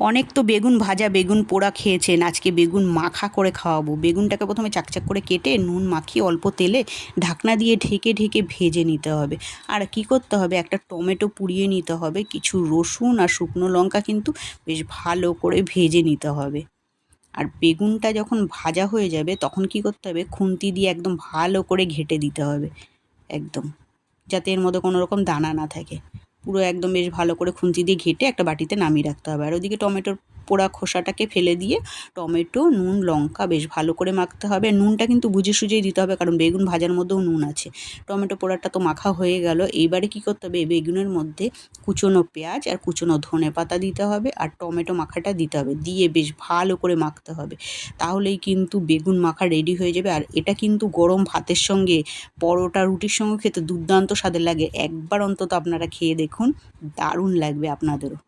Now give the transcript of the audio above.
অনেক তো বেগুন ভাজা, বেগুন পোড়া খেয়েছেন। আজকে বেগুন মাখা করে খাওয়াবো। বেগুনটাকে প্রথমে চাকচাক করে কেটে নুন মাখিয়ে অল্প তেলে ঢাকনা দিয়ে ঢেকে ঢেকে ভেজে নিতে হবে। আর কি করতে হবে? একটা টমেটো পুড়িয়ে নিতে হবে, কিছু রসুন আর শুকনো লঙ্কা কিন্তু বেশ ভালো করে ভেজে নিতে হবে। আর বেগুনটা যখন ভাজা হয়ে যাবে, তখন কি করতে হবে? খুন্তি দিয়ে একদম ভালো করে ঘেটে দিতে হবে। একদম। যাতে এর মধ্যে কোনো রকম দানা না থাকে। পুরো একদম বেশ ভালো করে খুন্তি দিয়ে ঘেটে একটা বাটিতে নামিয়ে রাখতে হবে। আর ওদিকে টমেটোর পোড়া খোসাটাকে ফেলে দিয়ে টমেটো, নুন, লঙ্কা বেশ ভালো করে মাখতে হবে। নুনটা কিন্তু বুঝে সুঝেই দিতে হবে কারণ বেগুন ভাজার মধ্যেও নুন আছে। টমেটো পোড়াটা তো মাখা হয়ে গেল। এইবারে কি করতে হবে? বেগুনের মধ্যে কুচনো পেঁয়াজ আর কুচনো ধনে পাতা দিতে হবে আর টমেটো মাখাটা দিতে হবে। দিয়ে বেশ ভালো করে মাখতে হবে। তাহলেই কিন্তু বেগুন মাখা রেডি হয়ে যাবে। আর এটা কিন্তু গরম ভাতের সঙ্গে, পরোটা, রুটির সঙ্গে খেতে দুর্দান্ত স্বাদের লাগে। একবার অন্তত আপনারা খেয়ে দেখুন। দারুণ লাগবে আপনাদেরও।